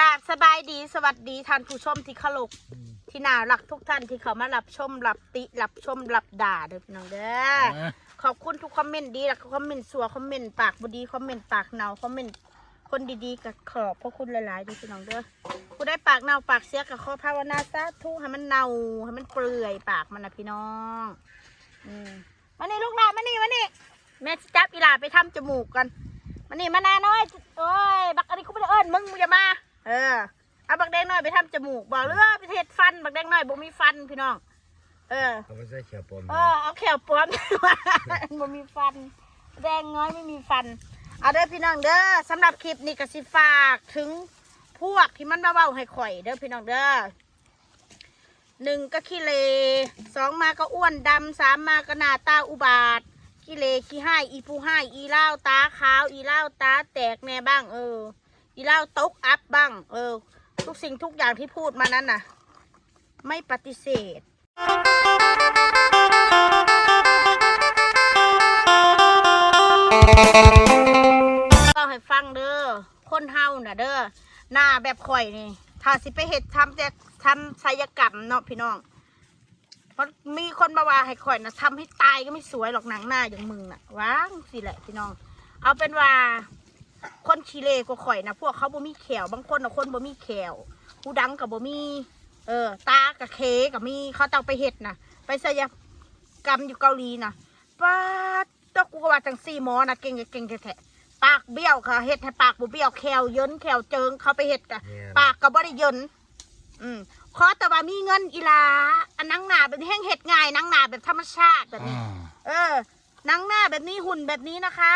กราบสบายดีสวัสดีท่านผู้ชมที่เคารพที่น่ารักทุกท่านที่เขามารับชมรับติรับชมรับด่าเด้อพี่น้องเด้ออะขอบคุณทุกคอมเมนต์ดีแล้วก็คอมเมนต์สัวคอมเมนต์ปากบดีคอมเมนต์ปากเนาคอมเมนต์คนดีๆกับขอบพระคุณหลายๆเด้อพี่น้องเด้อผู้ได้ปากเนาปากเสียกับขอภาวนาสาธุให้มันเนาให้มันเปื่อยปากมันนะพี่น้องอืมมานี่ลูกหลานมานี่มานี่แม่สิจับอีหลาไปทำจมูกกันมานี่มานาน้อยโอ้ยบักอันนี้กูไม่ได้เอิ้นมึงมึงอย่ามา เออเอาบักแดงน้อยไปทำจมูกบอกเรือไปเทศฟันบักแดงน้อยบ่มีฟันพี่น้อง เออเขาไม่ใช่เขียวปมเออเอาแขวปลอม บ่มีฟัน แดงน้อยไม่มีฟัน เอาเด้อพี่น้องเด้อสำหรับคลิปนี้ก็สิฝากถึงพวกที่มันมาเว้าให้ข่อยเด้อพี่น้องเด้อหนึ่งก็ขี้เลสองมาก็อ้วนดำสามมาก็หน้าตาอุบาทขี้เลขี้ให้อีผู้ให้อีเล่าวตาขาว อีเล่าวตาแตกแน่บ้างเออ อีเล่าวตกอัพบ้าง เออ ทุกสิ่งทุกอย่างที่พูดมานั้นน่ะ ไม่ปฏิเสธก็ให้ฟังเด้อคนเฮาน่ะเด้อหน้าแบบข่อยนี่ ถ้าสิไปเห็ดทำแต่ทำศัลยกรรมเนาะพี่น้องเพราะมีคนมาว่าให้ข่อยนะทำให้ตายก็ไม่สวยหรอกหนังหน้าอย่างมึงน่ะว้างสิแหละพี่น้อง เอาเป็นว่า คนขี้เลกว่าข่อยนะพวกเขาบ่มีแขวบางคนนะคนบ่มีแขวหูดังกับบ่มี เออ ตากับเคกับมีเขาต้องไปเห็ดนะไปศัลยกรรมอยู่เกาหลีนะป้าดตะกูก็ว่าจังซี่หมอนะเก่งๆเก่งแท้ๆปากเบี้ยวค่ะเห็ดให้ปากบ่เบี้ยวแขวเยินแขวเจิงเขาไปเห็ดกะปากก็บ่ได้เยินอืมขอแต่ว่ามีเงินอีหลาอันนังหนาแบบนี้แห้งเห็ดง่ายนังหนาแบบธรรมชาติแบบอืนี้มเออนังหน้าแบบนี้หุ่นแบบนี้นะคะ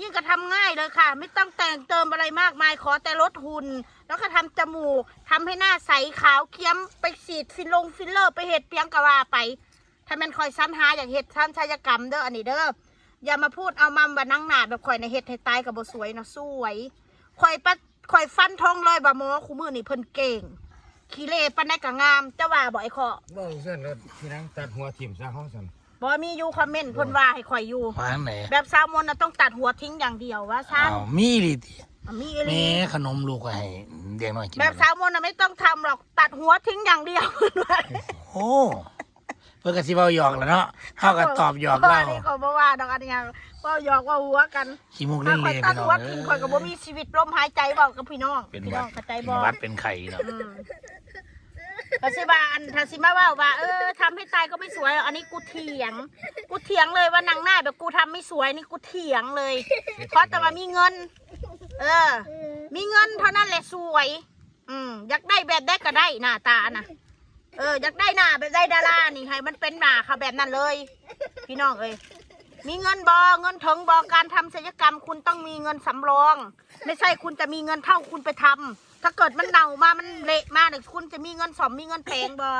ยิ่งก็ทำง่ายเลยค่ะ ไม่ต้องแต่งเติมอะไรมากมายขอแต่ลดหุ่น แล้วก็ทำจมูกทำให้หน้าใสขาวเคี้ยมไปฉีดฟิลลงฟิลเลอร์ ไปเห็ดเพียงกะว่าไปถ้ามันคอยซ้ำหาอย่างเห็ดซ้ำชายกรรมเด้ออันนี้เด้ออย่ามาพูดเอามัมว่านังหนาแบบข่อยในเห็ดให้ตายกับบสวยนะสวยข่อยปะข่อยฟันทองเลยบ่หมอคู่มือนี่เพิ่นเก่งขี้เล่ปานใดก็งามเจ้าว่าบ่ไอ้ขอบ่เส้นรถพี่นังตัดหัวทิ่มซะห้องสัน บ่มีอยู่คอมเมนต์เพิ่นว่าให้ข่อยอยู่ วางไหนแบบซาวมนน่ะต้องตัดหัวทิ้งอย่างเดียวว่าซั่นอ้าวมีดิติอะมีอีหแม่ลีขนมลูกก็ให้เด็กน้อยกินแบบซาวมนน่ะไม่ต้องทำหรอกตัดหัวทิ้งอย่างเดียวเพิ่นว่าโอ้เพื่อนก็สิเว้าหยอกแหล้วเนาะเฮาก็ตอบหยอกเล่าเล่านี่ก็บ่ว่าดอกอันนี้เว้าหยอกว่าหัวกันขี้มุกถ้าเล่นข่อยๆตัพี่ดน้องหัวทิ้งข่อยก็บ่มีชีวิตลมหายใจเว้ากับพี่น้องเป็นพี่หน้วัอดงเข้าใจเป็นบ่หวัดเป็นไข่เนาะอืม ถ้าสิว่าอันถ้าสิมาว่าว่าเออทำให้ตายก็ไม่สวยหรอกอันนี้กูเถียง กูเถียงเลยว่านางหน้าแบบกูทำไม่สวยนี่กูเถียงเลย เพราะแต่ว่ามีเงิน เออ มีเงินเท่านั้นแหละสวย อืมอยากได้แบบได้ก็ได้หน้าตาน่ะ เอออยากได้หน้าแบบได้ดารานี่ให้มันเป็นหน้าค่ะแบบนั้นเลย พี่น้องเอ้ยมีเงินบอเงินถึงบอการทำศัลยกรรม คุณต้องมีเงินสำรอง ไม่ใช่คุณจะมีเงินเท่าคุณไปทำ ถ้าเกิดมันเน่ามา มันเละมาเนี่ยคุณจะมีเงินสอมมีเงินแพงบอ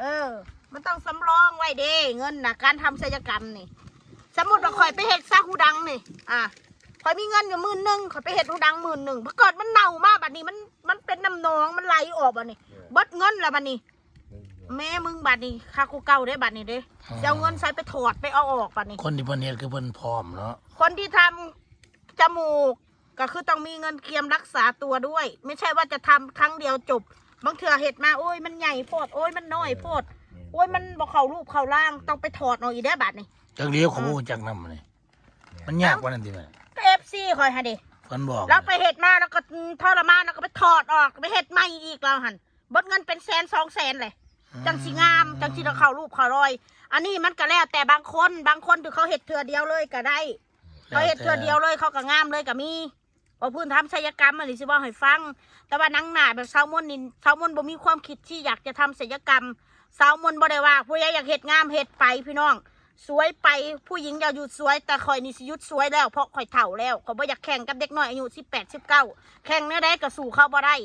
เออ มันต้องสำรองไว้เด้เงินนะการทำศัลยกรรมนี่ สมมติว่าข่อยไปเห็ดซาหูดังนี่ อะข่อยมีเงินอยู่หมื่นหนึ่งข่อยไปเห็ดหูดังหมื่นหนึ่งพอเกิดมันเน่ามาบัดนี้มันมันเป็นน้ำหนองมันไหลออกบัดนี้เบิดเงินแล้วบัดนี้ แม่มึงบัดนี้ค่ากูเก่าได้บัดนี้เด้จะเอาเงินใส่ไปถอดไปเอาออกบัดนี้ คนที่เพิ่นเฮ็ดคือเพิ่นพร้อมเนาะคนที่ทำจมูก ก็คือต้องมีเงินเคียมรักษาตัวด้วย ไม่ใช่ว่าจะทำครั้งเดียวจบ บางเถื่อเห็ดมาโอ้ยมันใหญ่โพดโอ้ยมันน้อยโพดโอ้ยมันบอกเขารูปเขาล่างต้องไปถอดเอาอีกได้บัดนี้จักเลี้ยวเขาบ่รู้จักนำนี่มันยากกว่านั้นติแม่เอฟซีคอยฮะดิเพิ่นบอกเราไปเห็ดมาแล้วก็ทรมานแล้วก็ไปถอดออกไปเห็ดใหม่อีกแล้วหันเบดเงินเป็นแสนสองแสนเลยจังสีงามจังสีเราเข้ารูปเขารอย อันนี้มันก็แล้วแต่บางคนบางคนถือเขาเห็ดเถื่อเดียวเลยก็ได้เขาเห็ดเถื่อเดียวเลยเขาก็งามเลยก็มี ว่าพื้นทำศัลยกรรมอันนี้สิว่าให้ฟัง แต่ว่านังหนาแบบแซลมอนนี่แซลมอนบ่มีความคิดที่อยากจะทำศัลยกรรมแซลมอนบ่ได้ว่า ผู้ใหญ่อยากเห็ดงามเห็ดไปพี่น้อง สวยไปผู้หญิงอย่าหยุดสวย แต่ข่อยนี่สิหยุดสวยแล้วเพราะข่อยเฒ่าแล้วข่อยบ่อยากแข่งกับเด็กน้อยอายุสิบแปดสิบเก้าแข่งเนื้อได้ก็สู่เขาบ่ได้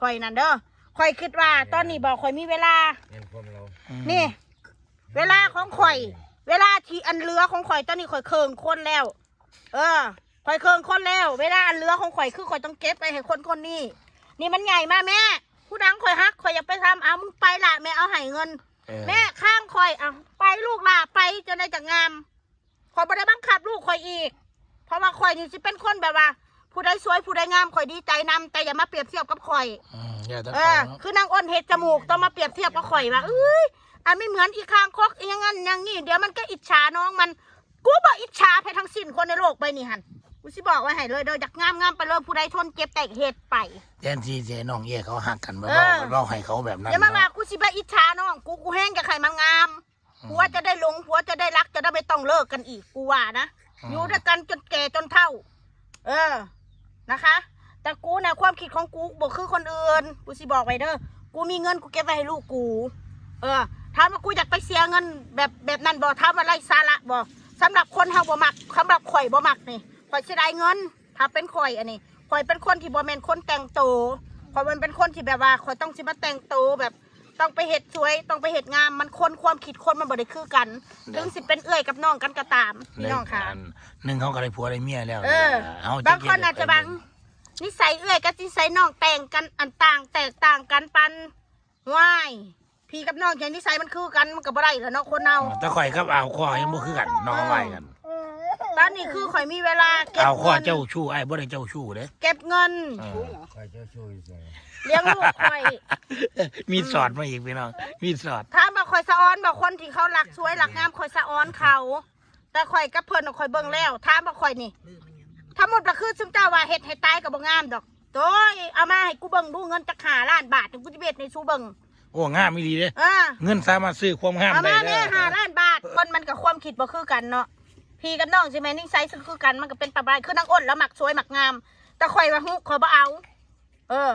ข่อยนั่นเด้อข่อยคิดว่าตอนนี้บอกข่อยมีเวลา เงินพมเราอืมนี่ เวลาของข่อย เวลาที่อันเรือของข่อยตอนนี้ข่อยเคิงคนแล้ว เออ ข่อยเคิงคนแล้ว เวลาอันเรือของข่อยคือข่อยต้องเก็บไปให้คนคนนี้ นี่มันใหญ่มากแม่ ผู้ดังข่อยฮักข่อยอยากไปทำเอามึงไปละแม่เอาให้เงิน เออแม่ข้างข่อยเอาไปลูกล่ะไปจะได้จะงามข่อยบ่ได้บังคับลูกข่อยอีก เพราะว่าข่อยนี่สิเป็นคนแบบว่า ผู้ใดสวยผู้ใดงามข่อยดีใจนำแต่อย่ามาเปรียบเทียบกับข่อย อืมอย่าตะเอโกอ นเนาะคือนางอ้นเห็ดจมูกต้องมาเปรียบเทียบกับข่อยว่าเอ้ยอันไม่เหมือนอีกข้างคกอยังงั้นอยังงี้เดี๋ยวมันก็อิจฉาน้องมัน กูบอกอิจฉาไปทั้งสิ้นคนในโลกใบนี้หัน กูสิบอกไว้ให้เลยเด้ออยากงามงามไปเลยผู้ใดทนเจ็บแต่เห็ดไปแทนที่จะให้น้องเย่เขาหักกันบ่เอเว้าอเว้าให้เขาแบบนั้นอย่ามาว่าเนาะกูสิไปอิจฉาน้องกูกูแห้งกับใครมันงามผัวจะได้หลงผัวจะได้รักจะได้ไม่ต้องเลิกกันอีกกูว่านะอยู่ด้วยกันจนแก่จนเฒ่า เออนะคะ แต่กูเนี่ยความคิดของกูบอกคือคนอื่นกูสิบอกไว้เด้อกูมีเงินกูเก็บไว้ให้ลูกกู เออถามว่ากูอยากไปเสียเงินแบบแบบนั้นบอกถามว่าไรสาระบอกสำหรับคนเฮาบ่มักสำหรับข่อยบ่มักนี่ ข่อยเสียดายเงิน ถ้าเป็นข่อยอันนี้ข่อยเป็นคนที่บ่แม่นคนแต่งโตวข่อยมันเป็นคนที่แบบว่าข่อยต้องสิมาแต่งโตวแบบ ต้องไปเห็ดสวย ต้องไปเห็ดงาม มันคนความคิดคนมันบ่ได้คือกันถึงสิเป็นเอื้อยกับน้องกันก็ตามพี่น้องค่ะ หนึ่งเขาก็ได้ผัวได้เมียแล้วเออเอาบางคนอาจจะบางนิสัยเอื้อยกับนิสัยน้องแต่งกันอันต่างแตกต่างกันปันว่ายพี่กับน้องอย่างนิสัยมันคือกันมันก็บ่ได้แล้วเนาะคนเอาแต่ข่อยกับอ่าวข้อยังบ่คือกันน้องไว้กัน ตอนนี้คือข่อยมีเวลาเก็บอ่าวข้อเงินเจ้าชู้ไอ้บ่ได้เจ้าชู้เด้เก็บเงิน เออคอยเจ้าช่วยใส่เลี้ยงลูกข่อย มีสอดมาอีกพี่น้องมีสอด ถ้ามว่าข่อยสะออนบอกคนที่เขาหลักสวยหลักงามข่อยสะออนเขา แต่ข่อยกับเพิ่นน่ะข่อยเบิ่งแล้วถ้ามว่าข่อยนี่ทั้งหมดก็คือซึมเจ้าว่าเฮ็ดให้ตายก็บ่งามดอกโต้ยเอามาให้กูเบิ่งดูเงินจักหาล้านบาทถึงกูจะเบ็ดในซูเบิ่งโอ้งามอีหลีเด้อ่าเงินสามารถซื้อความงามเอาได้มาแล้แม่วหาล้านบาทคนมันกับความคิดบ่คือกันเนาะ พี่กับน้องใช่ไหมนิสัยซึ่งคือกันมันก็เป็นประบายคือนางอ้นแล้วหมักสวยหมักงาม แต่ข่อยว่าฮุข่อยบ่เอา เออ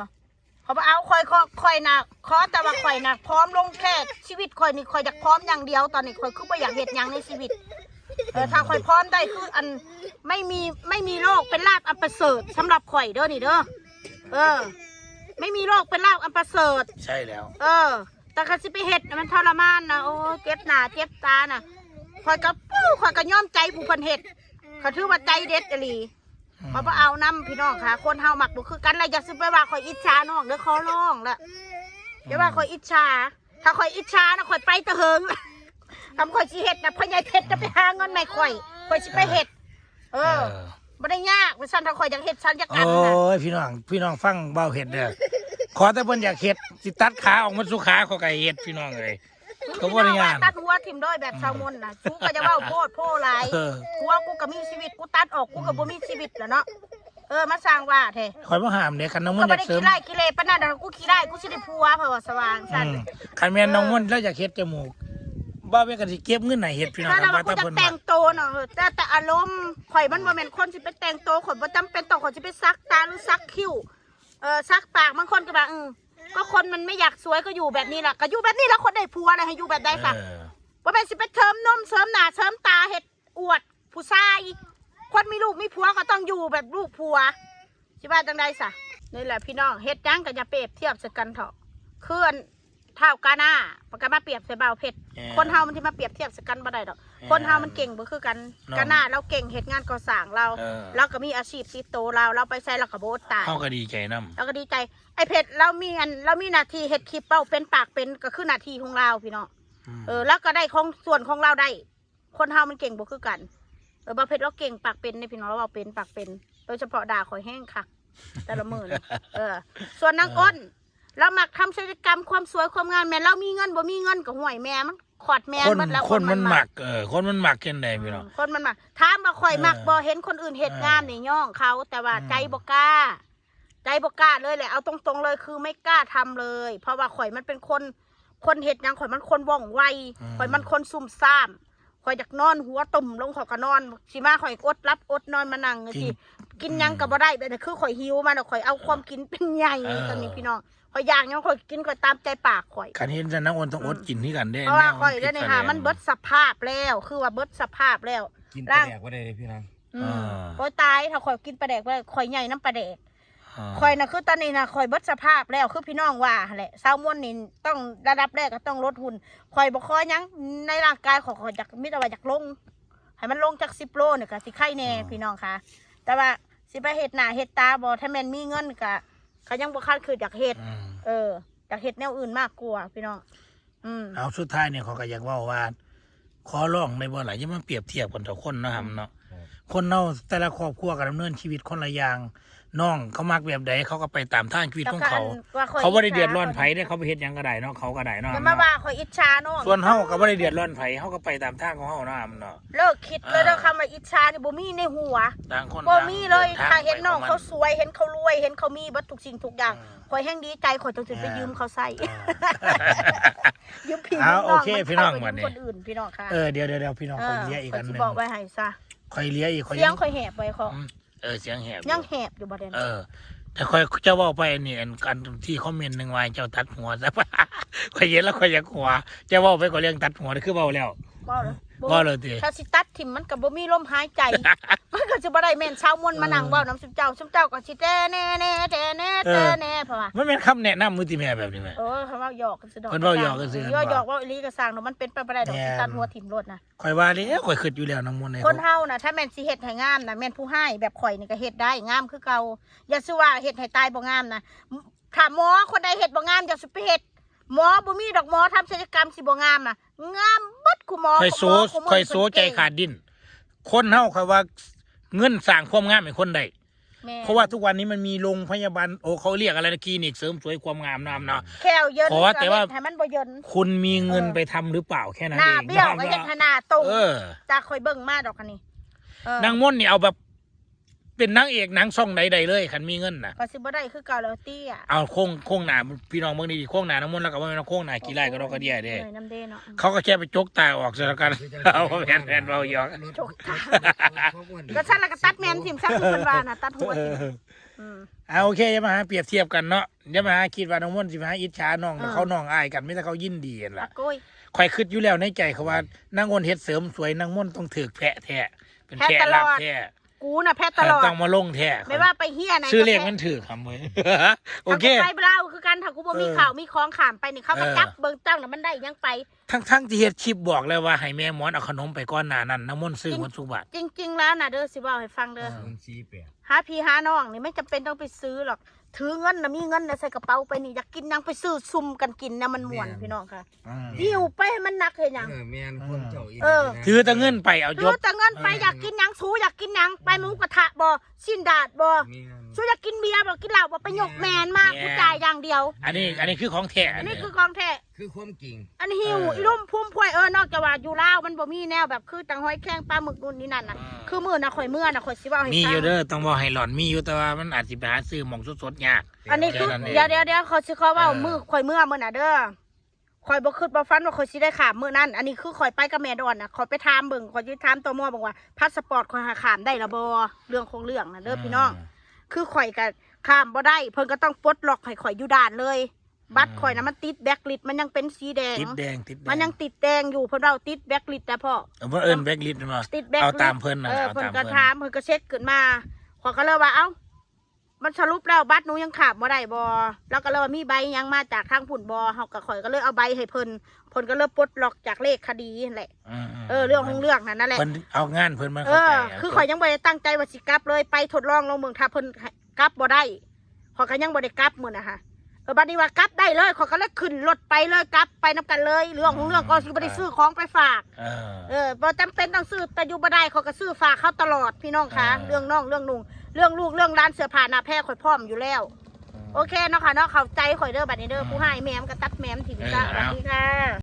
ข่อยบ่เอาข่อยข่อยข่อยน่ะขอแต่ว่าข่อยน่ะพร้อมลงแค่ชีวิตข่อยนี่ข่อยอยากพร้อมอย่างเดียวตอนนี้ข่อยคือบ่อยากเฮ็ดหยังในชีวิตเออถ้าข่อยพร้อมได้คืออันไม่มีไม่มีโรคเป็นลาบอันประเสริฐสำหรับข่อยเด้อนี่เด้อเออ ไม่มีโรคเป็นลาบอันประเสริฐ ใช่แล้ว เออ แต่คันสิไปเห็ดน่ะมันทรมานนะโอ้เจ็บหน้าเจ็บตาน่ะ คอยกับปู้คอยกับย่อมใจผู้เพันเห็ดเขาถือว่าใจเด็ดอหลีเขาบ่เอาน้ำพี่น้องค่ะ คนเฮามักบ่คือกันเลยอยากสิไปว่าคอยอิจฉาน้องเด้อขอร้องละอย่าว่าคอยอิจฉา ถ้าคอยอิจฉานะคอยไปแตะเฮิงทำคอยสิเห็ดนะพ่อใหญ่เพชรจะไปหาเงินใหม่คอยคอยสิไปเห็ด เอเอออบ่ได้ยากว่าซั่นถ้าคอยอยากเห็ดฉันอยากโอ้อันนะยพี่น้องพี่น้องฟังเบาเห็ดเด้อขอแต่เพิ่นอยากเห็ดสิตัดขาออกมาสู่ขาเขาก็เห็ดพี่น้องเอ้ย ก็บ่ได้ยากตัดหัวทิ่มด้วยแบบชาวมนต์น่ะชูก็จะเว้าโพดโพหลายเออ กูว่ากูก็มีชีวิตกูตัดออกกูก็บ่มีชีวิตแล้วเนาะเออมาสร้างว่าแท้ข่อยบ่ห้ามเด้คันน้องมก็นต์อบ่ยากได้เสริขี้มไล่ขี้เลปานนั้นดอกกูขี้ได้กูสิได้ผัวเพราะว่าสว่างอืซั่นมคันแม่นน้องมนต์แล้วอยากเฮ็ดจมูกบ่แม่นก็สิเก็บเงินไหนเฮ็ดพี่น้องถ้าครับเราว่ากูถ้าจะเพิ่นแต่มางโตเนาะแต่แต่อารมณ์ข่อยมันบ่แม่นคนสิไปแต่งโตข่อยบ่จำเป็นต้องข่อยสิไปซักตาหรือซักคิ้วเออซักปากบางคนก็แบบอืม ก็คนมันไม่อยากสวยก็อยู่แบบนี้แหละก็อยู่แบบนี้แล้วคนได้ผัวอะไรให้อยู่แบบใดซะเออว่าเป็นสิไปเทิมนมเสริมหน้าเสริมตาเห็ดอวด ผู้ชาย คนมีลูกมีผัวก็ต้องอยู่แบบลูกผัวสิว่าจังใดสะนี่แหละพี่น้องเฮ็ดจังกับอย่าเปรียบเทียบใส่กันเถอะเคลื่อนเท่ากาหน้ามันก็มาเปรียบใส่เบาเพชรเออ คนเฮามันที่มาเปรียบเทียบใส่กันบ่ได้ดอก คนเฮามันเก่งบ่คือกันเนาะกาหน้าเราเก่งเฮ็ดงานก่อสร้างเรา เออเราก็มีอาชีพติดโตวเราเราไปใส่เราก็บ่อดตายเฮาก็ดีใจนํเราก็ดีใจ ไอ้เพชรเรามีอันเรามีหน้าที่เฮ็ดคลิปเป้าเป็นปากเป็นก็คือหน้าที่ของเราพี่น้องเออแล้วก็ได้ของส่วนของเราได้ คนเฮามันเก่งบ่คือกันเออบาเพชรเราเก่งปากเป็นในพี่น้องเราเอาเป็นปากเป็น โดยเฉพาะด่าคอยแห้งคักแต่ละมือนะเออ ส่วนนางอ้น เรามักทำศัลยกรรมความสวยความงามแม่เรามีเงินบ่มีเงินกับห่วยแม่มันขอดแม่คนมันแล้วคนมันหมักเออคนมันหมักเช่นใดพี่น้องคนมันมักถามว่าข่อยมักเออบ่เห็นคนอื่นเฮ็ดงามนี่ย่องเขา แต่ว่าอืมใจบ่กล้า ใจบ่กล้าเลยแหละเอาตรงๆเลยคือไม่กล้าทำเลย เพราะว่าข่อยมันเป็นคนคนเฮ็ดหยังข่อยมันคนว่องไวข่อยมันคนซุ่มซ่ามข่อยอยากนอนหัวตุ่มลงข่อยก็นอนสิมาข่อยอดรับอดนอนมานั่งสิ กินหยังก็บ่ได้แบบนี้คือข่อยหิวมาแล้วข่อยเอาความกินเป็นใหญ่ตอนนี้พี่น้องข่อยอยากหยังข่อยกินข่อยตามใจปากข่อยคันเห็นแต่นักอ้นต้องอดกินที่กันได้เพราะว่าแนวข่อยได้นี่ค่ะผิดแสดงมันเบิดสภาพแล้ว คือว่าเบิดสภาพแล้ว กินร่าง แดกว่าได้เลยพี่น้องอืมอ่าโอ้ยตายถ้าข่อยกินปลาแดกไปข่อยใหญ่น้ำปลาแดกอ่าข่อยน่ะคือตอนนี้น่ะข่อยเบิดสภาพแล้วคือพี่น้องว่าหั่นแหละเศร้ามวนนี่ต้องระดับแรกก็ต้องลดหุ่นข่อยบ่คอยหยังในร่างกายของข่อยอยากมีแต่ว่าอยากลงให้มันลงจาก10โลนี่ก็สิไข่แน่พี่น้องค่ะ แต่ว่าสิไปเฮ็ดหน้าเฮ็ดตาบ่ถ้าแม่นมีเงินก็ก็ยังบ่คันคืออยากเฮ็ด อืมเอออยากเฮ็ดแนวอื่นมากกว่าพี่น้องอืม เอาสุดท้ายเนี่ยเขาก็อยากเว่าว่าขอร้องในบ่หลายอย่ามาเปรียบเทียบกันต่อคนเนาะครับเนาะ คนเนาแต่ละครอบครัวก็ดำเนินชีวิตคนละอย่างน้องเขามักแบบใดเขาก็ไปตามทางชีวิตของเขาแล้วก็อันว่าข้อยเขาบ่ได้เดือดร้อนอิจฉาไผได้เขาไปเฮ็ดหยังก็ได้เนาะเขาก็ได้เนาะอย่ามาว่าข่อยอิจฉาเนาะส่วนเฮาก็บ่ได้เดือดร้อนไผเฮาก็ไปตามทางของเฮาเนาะมันเนาะเลิกคิดเลยเด้อคำว่าอิจฉานี่บ่มีในหัวต่างคนบ่ต่างมีเลยดิทงถ้าเห็นน้องไปเขาสวยเห็นเขารวยเห็นเขามีเบัตทุกสิ่งทุกอย่างอืมข่อยแห้งดีใจข่อยต้องสิไปอ่ายืยืมเขาใส่อ่ายืมพี่เอายืมน้องโอเคพี่น้องมัวันนี้เข้าไปยืมคนอื่นพี่น้องค่ะเออเดี๋ยวเดี๋ยวเดี๋ยวพี่น้องคอยเลี้ยอีกข่อัอยนหสินึงบอกไว้ให้ซะ คอยเลี้ยอีกคอยเสียงข่อยแหบไว้เขาอืมเออเสียงแหบอยังแหบอยู่บ่เด่นเออ แต่คอยเจ้าเว่าไปอันนี่อันอันที่คอมเมนต์หนึ่งวายเจ้าตัดหัวซะคอยเห็นแล้วคอยอยากหัวเจ้าเว่าไปก็เรื่องตัดหัวนี่คือเบาแล้วบ่เลย บ่บ่เลยติถ้าสิตัดทิ่มมันก็บ่มีลมหายใจ มันก็สิบ่ได้แม่นชาวมวลมานั่งเว้าน้ำซุมเจ้าซุมเจ้าก็สิแต่แน่แน่แต่แน่แต่แน่เพราะว่ามันเป็นคำแนะนำมือที่แม่แบบนี้ไหมเออเขาเว้าหยอกกันสิดอกเพิ่นเว้าหยอกกันสิเออหยอกเว่าอีหลีก็สร้างเนาะมันเป็นไปบ่ได้ดอกแม่นสิตัดหัวทิ่มรถนะคอยว่าแล้วคอยขึ้นอยู่แล้วน้ำมันต์ในคนเฮาน่ะถ้าแม่นสิเฮ็ดให้งามน่ะแม่นผู้ให้แบบข่อยนี่ก็เฮ็ดได้งามคือเก่าอย่าสิว่าเฮ็ดให้ตายบ่งามนะถ้าหมอคนใดเฮ็ดบ่งามอย่าสิไปเฮ็ด หมอบ่มีดอกหมอทำศัลยกรรมสิบ่งามน่ะ งามเบิดกูหมอคอยโซหมกูมืคอยโซใจขาดดิ้นคนเฮาคอยว่าเงินสร้างความงามให้คนใด แม่เพราะว่าทุกวันนี้มันมีโรงพยาบาลโอ้เขาเรียกอะไรนะคลินิกเสริมสวยความงามนามเนาะ แค่วเยินขอแต่ว่าก็เฮ็ดให้มันบ่เยินคุณมีเงินเออไปทำหรือเปล่าแค่นั้นหน้าเองเบี้ยวก็เฮ็ดให้หน้าตรงเออจากข่อยเบิ่งมาดอกคันนี้เออนางม่อนนี่เอาแบบ เป็นนางเอกหนังช่องใดๆเลยคันมีเงินน่ะก็สิบ่ได้คือเก่าแล้วตี้อะเอาโค้งโค้งหนาพี่น้องเมืองดีๆโค้งหนานางม่อนแล้วก็ว่าเป็นโค้งหนากี่ไร่ก็ดอกกระเดียเด้หน่อยน้ำเด้เนาะเขาก็แค่ไปจกตาออกซะแล้วกันเอาแผ่นแผ่นเบาหยอกจกตาก็ฉันละก็ตัดแมนทิ่มซักคือเพิ่นว่าน่ะตัดหัวทิ่มอืมเอาโอเคอย่ามาหาเปรียบเทียบกันเนาะอย่ามาหาคิดว่าน้องม่อนสิมาหาอิจฉาน้องเออเขาน้องอายกันไม่แต่เขายินดีกันตะล่ะโก้ยคอยคิดอยู่แล้วในใจเขาว่านางม่อนเฮ็ดเสริมสวยนางม่อนต้องถือแพะแท้เป็นแพะรับแท้ กูน่ะแพ้ตลอดต้องมาลงแท้ไม่ว่าไปเฮียไหนชื่อเลขก็มันแพ้ถือคำเว้ยโอถ้าเคกูไปเบลาคือกันถ้ากูบ่มีเออข่าวมีของขามไปนี่เขาก็เออจับเบิ่งตั้งน่ะมันได้ยังไป ทั้งทั้งที่เฮ็ดคลิปบอกแล้วว่าให้แม่หมอนเอาขนมไปก้อนหนานั้นน้ำมนต์ซื้อหมดสุบัตจริง ๆ แล้วน่ะเด้อสิบอกให้ฟังเด้อเออมันสี่แปดหาพี่หาน้องนี่ไม่จำเป็นต้องไปซื้อหรอก ถือเงินน่ะมีเงินน่ะใส่กระเป๋าไปนี่อยากกินหยังไปซื้อซุ่มกันกินนะมันม่วนพี่น้องค่ะหิวไปให้มันหนักเฮ็ดหยัง เออแม่นคนเจ้าอีเออถือแต่เงินไปเอาถืจอบแต่เงินไปอยากกินหยังสูอยากกินหยังไปหมูกระทะบ่สิ้นดาดบ่แม่น สูอยากกินเบียร์บ่กินเหล้าบ่ไปยกแมนมากกูจ่ายอย่างเดียว อันนี้อันนี้คือของแท้อัอันนนี้นี้คือของแท้ คือความจริง อันหิวเอออี อีลุ่มพุ่มพวยเออนอกจากว่าอยู่ลาวมันบ่มีแนวแบบคือตังห้อยแข้งปลาหมึกนู่นนี่นั่นน่ะคือมื้อน่ะข่อยเมื่อน่ะข่อยสิเว้าให้มีฟัองยู่เด้อต้องบอกให้หล่อนมีอยู่แต่ว่ามันอาจสิไปหาซื้อหม่องสดๆยาก อันนี้คือแค่นั้นเองเดี๋ยวเดี๋ยวเดี๋ยวเขาสิเขาเว้าเออ มื้อข่อยเมื่อมื้อน่ะเด้อข่อยบ่คิดบ่ฝันว่าข่อยสิได้ขามมื้อนั้น อันนี้คือข่อยไปกับแม่ดอนน่ะข่อยไปถามเบิ่งข่อยสิถามตมบอกว่าพาสปอร์ตข่อยหาขามได้ละบ่เรื่องของเรื่องน่ะเด้อพี่น้อง คือข่อยก็ข้ามบ่ได้ เพิ่นก็ต้องปลดล็อกให้ข่อยอยู่ด่านเลย บัตรข่อยนะมันติดแบล็คลิสต์มันยังเป็นสีแดง ติดแดงติดแดงมันยังติดแดงอยู่เพิ่นเราติดแบล็คลิสต์แต่พ่อเออเพิ่นเอิ้นแบล็คลิสต์มาติดแบล็คเอาลิสต์ตามเพิ่นน่ะเออเอาเพิ่นตามก็เพิ่นถามเพิ่นก็เช็คขึ้นมาข่อยก็เลยว่าเอ้ามันสรุปแล้วบัตรหนูยังขาดบ่ได้บ่แล้วก็เลยว่ามีใบยังมาจากทางผุ่นบ่เฮาก็ข่อยก็เลยเอาใบให้เพิ่นเพิ่นก็เลยปลดล็อกจากเลขคดีนั่นแหละมๆเออเรื่องของเรื่องนั่นนั่นแหละเพิ่นเอางานเพิ่นมาเอเข้าใจอคือข่อยยังบ่ได้ตั้งใจว่าสิกลับเลยไปทดลองลงเมืองถ้าเพิ่นกลับบ่ได้ข่อยก็ยังบ่ได้กลับมื้อนะฮะ เออบัดนี้ว่ากลับได้เลยข่อยก็เลยขึ้นรถไปเลยกลับไปนํกันเลยเรื่องของเรื่องก็สิบ่ได้ซื้อของไปฝากเออเออบ่จำเป็นต้องซื้อแต่อยู่บ่ได้เขาก็ซื้อฝากเขาตลอดพี่น้องคะอ่า เรื่องน้องเรื่องนุ่งเรื่องลูกเรื่องร้านเสื้อผ้าหน้าแพร่ข่อยพร้อมอยู่แล้ว โอเคเนาะค่ะเนาะเข้าใจข่อยเด้อบัดนี้เด้อผู้ให้แม่มนก็ตัดแม่มถิ่นเออจ้ะสเอาวัสดีค่ะ